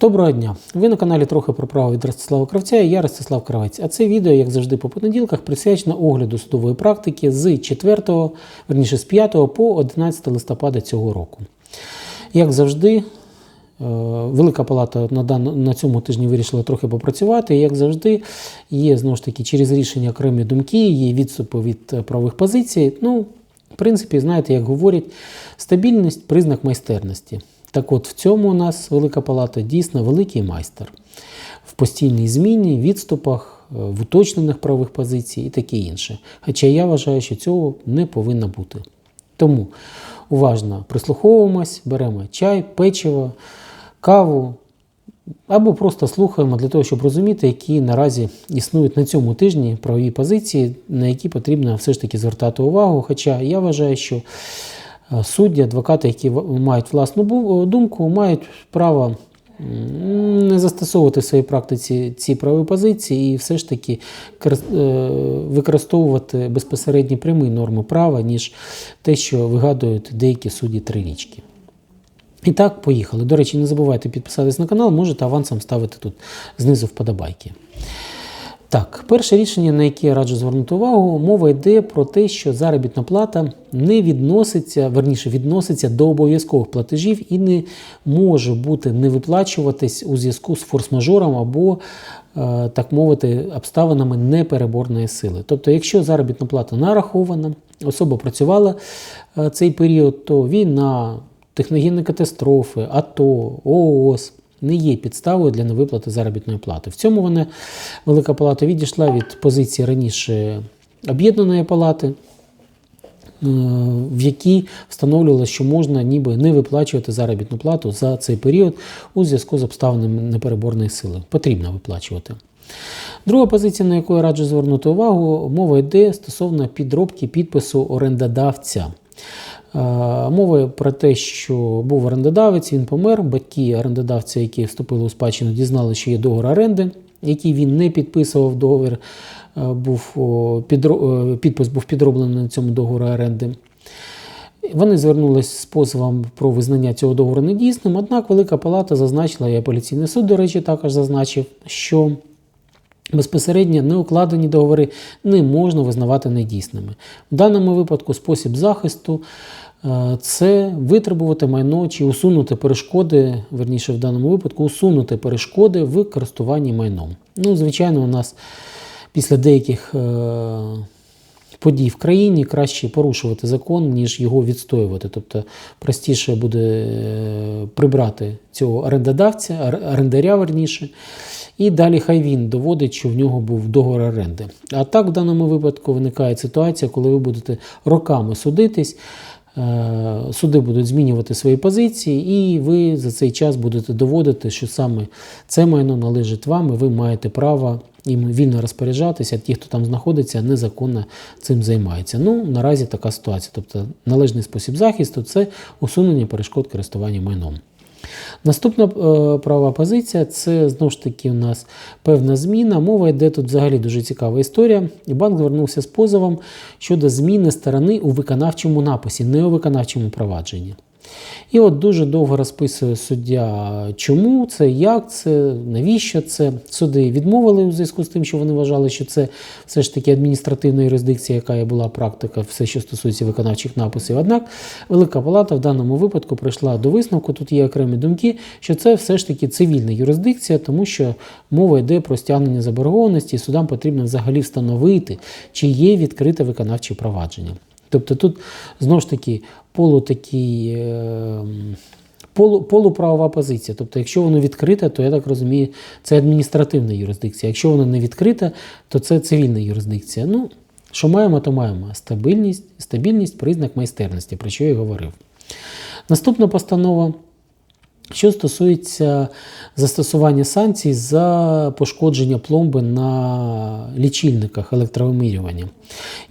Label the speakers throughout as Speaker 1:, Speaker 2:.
Speaker 1: Доброго дня! Ви на каналі трохи про право від Ростислава Кравця і я Ростислав Кравець. А це відео, як завжди, по понеділках, присвячено огляду судової практики з 4, верніше з 5 по 11 листопада цього року. Як завжди, е, Велика Палата на, дан- на цьому тижні вирішила трохи попрацювати. І, як завжди, є знову ж таки через рішення окремі думки, є відступи від правових позицій. Ну, в принципі, знаєте, як говорять, стабільність признак майстерності. Так от в цьому у нас Велика Палата дійсно великий майстер в постійній зміні, відступах, е, в уточнених правових позицій і таке інше. Хоча я вважаю, що цього не повинно бути. Тому уважно прислуховуємось, беремо чай, печиво, каву або просто слухаємо для того, щоб розуміти, які наразі існують на цьому тижні правові позиції, на які потрібно все ж таки звертати увагу. Хоча я вважаю, що судді, адвокати, які мають власну думку, мають право не застосовувати в своїй практиці ці правові позиції і все ж таки е, використовувати безпосередні прямі норми права, ніж те, що вигадують деякі судді трирічки. І так, поїхали. До речі, не забувайте підписатись на канал, можете авансом ставити тут знизу вподобайки. Так, перше рішення, на яке я раджу звернути увагу, мова йде про те, що заробітна плата не відноситься, верніше, відноситься до обов'язкових платежів і не може бути не виплачуватись у зв'язку з форс-мажором або, е, так мовити, обставинами непереборної сили. Тобто, якщо заробітна плата нарахована, особа працювала е, цей період, то війна, техногенні катастрофи, АТО, ООС не є підставою для невиплати заробітної плати. В цьому вона Велика Палата відійшла від позиції раніше об'єднаної палати, е, в якій встановлювалося, що можна ніби не виплачувати заробітну плату за цей період у зв'язку з обставинами непереборної сили. Потрібно виплачувати. Друга позиція, на яку я раджу звернути увагу, мова йде стосовно підробки підпису орендодавця. Е, Мова про те, що був орендодавець, він помер. Батьки орендодавця, які вступили у спадщину, дізналися, що є договор оренди, який він не підписував. Договір е, був е, підпис був підроблений на цьому договорі оренди. Вони звернулися з позовом про визнання цього договору недійсним, однак Велика Палата зазначила, і апеляційний суд, до речі, також зазначив, що безпосередньо неукладені договори не можна визнавати недійсними. В даному випадку спосіб захисту е, це витребувати майно чи усунути перешкоди, верніше в даному випадку, усунути перешкоди в користуванні майном. Ну, звичайно, у нас після деяких е, подій в країні краще порушувати закон, ніж його відстоювати. Тобто простіше буде е, прибрати цього орендодавця, орендаря верніше. І далі хай він доводить, що в нього був договор оренди. А так в даному випадку виникає ситуація, коли ви будете роками судитись, е, суди будуть змінювати свої позиції, і ви за цей час будете доводити, що саме це майно належить вам, і ви маєте право їм вільно розпоряджатися, ті, хто там знаходиться, незаконно цим займаються. Ну, наразі така ситуація. Тобто належний спосіб захисту це усунення перешкод користування майном. Наступна е, правова позиція це знову ж таки у нас певна зміна. Мова йде тут взагалі дуже цікава історія. І банк звернувся з позовом щодо зміни сторони у виконавчому написі, не у виконавчому провадженні. І от дуже довго розписує суддя, чому це, як це, навіщо це. Суди відмовили у зв'язку з тим, що вони вважали, що це все ж таки адміністративна юрисдикція, яка і була практика, все, що стосується виконавчих написів. Однак Велика Палата в даному випадку прийшла до висновку, тут є окремі думки, що це все ж таки цивільна юрисдикція, тому що мова йде про стягнення заборгованості, і судам потрібно взагалі встановити, чи є відкрите виконавче провадження. Тобто тут знову ж таки полутакий. Е- полу, полуправова позиція. Тобто, якщо воно відкрите, то я так розумію, це адміністративна юрисдикція. Якщо воно не відкрите, то це цивільна юрисдикція. Ну, що маємо, то маємо. Стабільність, стабільність признак майстерності, про що я говорив. Наступна постанова. Що стосується застосування санкцій за пошкодження пломби на лічильниках електровимірювання.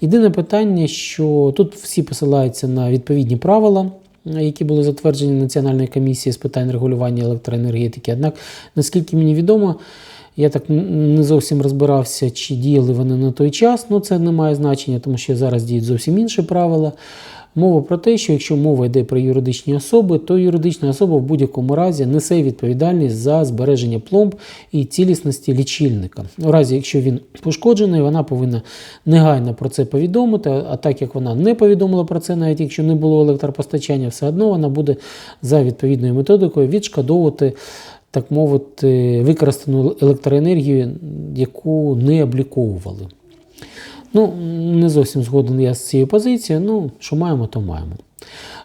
Speaker 1: Єдине питання, що тут всі посилаються на відповідні правила, які були затверджені Національною комісією з питань регулювання електроенергетики. Однак, наскільки мені відомо, я так не зовсім розбирався, чи діяли вони на той час. Ну, це не має значення, тому що зараз діють зовсім інші правила. Мова про те, що якщо мова йде про юридичні особи, то юридична особа в будь-якому разі несе відповідальність за збереження пломб і цілісності лічильника. У разі, якщо він пошкоджений, вона повинна негайно про це повідомити. А так як вона не повідомила про це, навіть якщо не було електропостачання, все одно вона буде за відповідною методикою відшкодовувати. Так мовити, використану електроенергію, яку не обліковували. Ну, не зовсім згоден я з цією позицією. Ну, що маємо, то маємо.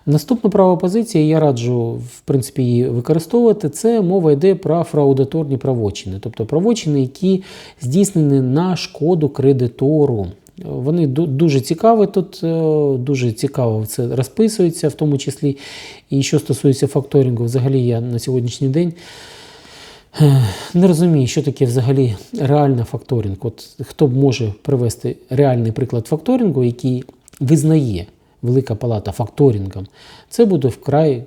Speaker 1: Наступна права позиція, я раджу в принципі, її використовувати. Це мова йде про фраудаторні правочини, тобто правочини, які здійснені на шкоду кредитору. Вони дуже цікаві тут, е, дуже цікаво це розписується, в тому числі. І що стосується факторингу, взагалі я на сьогоднішній день. Не розумію, що таке взагалі реальний факторинг. От Хто б може привести реальний приклад факторингу, який визнає Велика Палата факторингом, це буде вкрай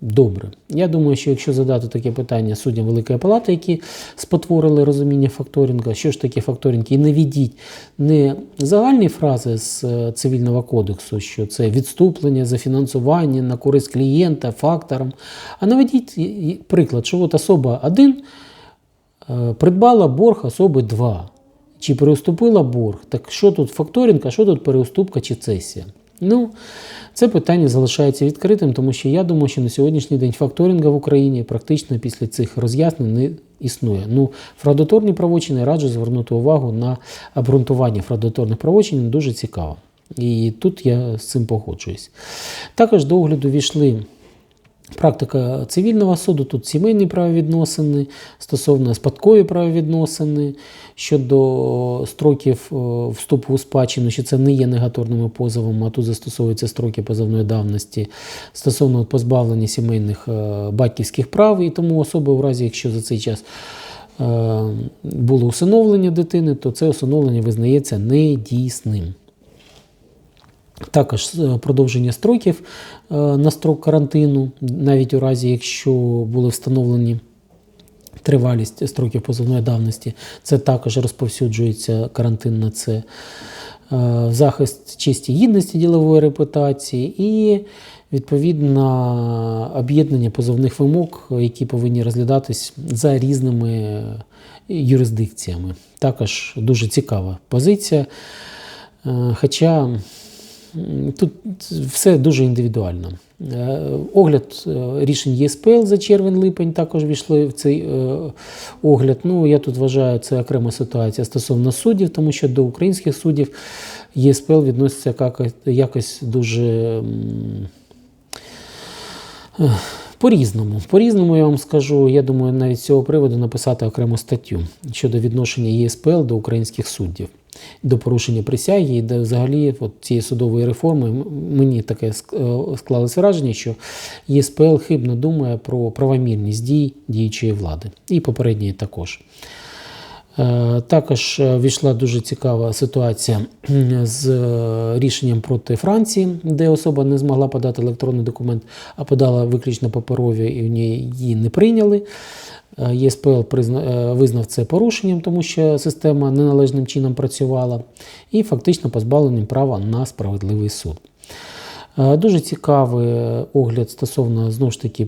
Speaker 1: добре. Я думаю, що якщо задати таке питання суддям Великої Палати, які спотворили розуміння факторинга, що ж таке факторинг, і наведіть не загальні фрази з е, цивільного кодексу, що це відступлення за фінансування на користь клієнта, фактором, а наведіть приклад, що от особа 1 е, придбала борг особи 2. Чи переуступила борг? Так що тут факторинг, а що тут переуступка чи цесія? Ну, це питання залишається відкритим, тому що я думаю, що на сьогоднішній день факторинга в Україні практично після цих роз'яснень не існує. Ну, фрадоторні правочини раджу звернути увагу на обґрунтування фрадоторних правочин, дуже цікаво. І тут я з цим погоджуюсь. Також до огляду війшли. Практика цивільного суду, тут сімейні правовідносини, стосовно спадкові правовідносини щодо строків е, вступу у спадщину, що це не є негаторними позовами, а тут застосовуються строки позовної давності стосовно позбавлення сімейних е, батьківських прав, і тому особи, у разі, якщо за цей час е, було усиновлення дитини, то це усиновлення визнається недійсним. Також е, продовження строків е, на строк карантину, навіть у разі, якщо були встановлені тривалість строків позовної давності, це також розповсюджується карантин на це. Е, захист честі гідності ділової репутації і відповідно об'єднання позовних вимог, які повинні розглядатись за різними юрисдикціями. Також дуже цікава позиція. Хоча Тут все дуже індивідуально. Е, огляд е, рішень ЄСПЛ за червень-липень також війшли в цей е, огляд. Ну, Я тут вважаю, це окрема ситуація стосовно суддів, тому що до українських суддів ЄСПЛ відноситься якось дуже по-різному. По-різному я вам скажу, я думаю, навіть з цього приводу написати окрему статтю щодо відношення ЄСПЛ до українських суддів до порушення присяги і до взагалі от цієї судової реформи мені таке е, склалося враження, що ЄСПЛ хибно думає про правомірність дій діючої влади і попередньої також. Е, також е, війшла дуже цікава ситуація з рішенням проти Франції, де особа не змогла подати електронний документ, а подала виключно паперові і в ній її не прийняли. Е, ЄСПЛ е, визнав це порушенням, тому що система неналежним чином працювала, і фактично позбавленням права на справедливий суд. Е, дуже цікавий огляд стосовно знову ж таки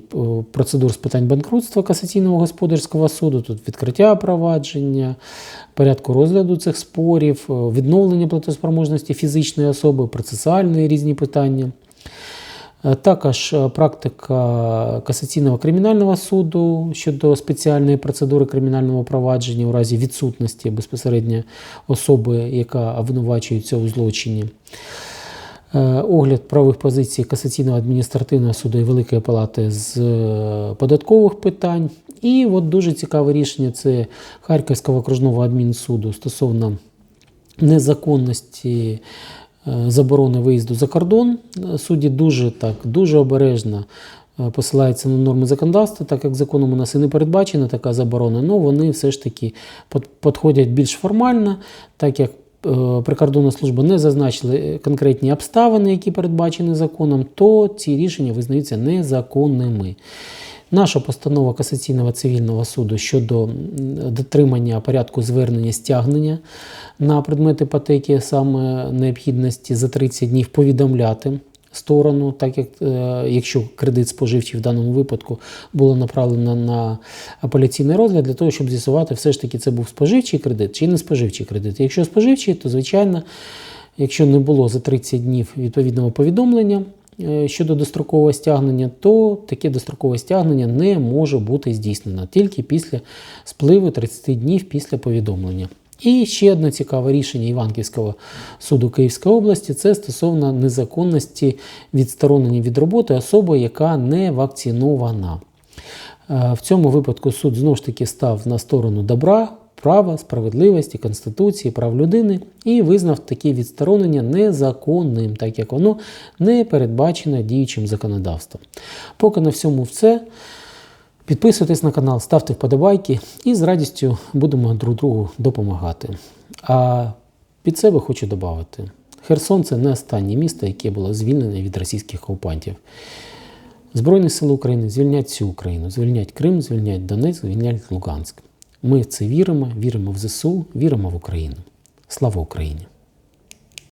Speaker 1: процедур з питань банкрутства касаційного господарського суду, тут відкриття провадження, порядку розгляду цих спорів, відновлення платоспроможності фізичної особи, процесуальні різні питання. Е, також е, практика касаційного кримінального суду щодо спеціальної процедури кримінального провадження у разі відсутності безпосередньо особи, яка обвинувачується у злочині. Е, огляд правових позицій касаційного адміністративного суду і Великої Палати з податкових питань. І от дуже цікаве рішення це Харківського окружного адмінсуду стосовно незаконності заборони виїзду за кордон. Судді дуже так, дуже обережно е, посилаються на норми законодавства, так як законом у нас і не передбачена така заборона, але вони все ж таки підходять більш формально, так як е, Прикордонна служба не зазначили конкретні обставини, які передбачені законом, то ці рішення визнаються незаконними. Наша постанова касаційного цивільного суду щодо дотримання порядку звернення стягнення на предмет іпотеки, саме необхідності за 30 днів повідомляти сторону, так як е, якщо кредит споживчий в даному випадку було направлено на апеляційний розгляд для того, щоб з'ясувати, все ж таки це був споживчий кредит чи не споживчий кредит. Якщо споживчий, то звичайно, якщо не було за 30 днів відповідного повідомлення щодо дострокового стягнення, то таке дострокове стягнення не може бути здійснено тільки після спливу 30 днів після повідомлення. І ще одне цікаве рішення Іванківського суду Київської області це стосовно незаконності відсторонення від роботи особи, яка не вакцинована. Е, В цьому випадку суд знову ж таки став на сторону добра, права, справедливості, конституції, прав людини і визнав таке відсторонення незаконним, так як воно не передбачено діючим законодавством. Поки на всьому все. Підписуйтесь на канал, ставте вподобайки і з радістю будемо друг другу допомагати. А під себе хочу додати: Херсон це не останнє місто, яке було звільнене від російських окупантів. Збройні сили України звільнять всю Україну, звільнять Крим, звільнять Донецьк, звільнять Луганськ. Ми в це віримо, віримо в ЗСУ, віримо в Україну. Слава Україні!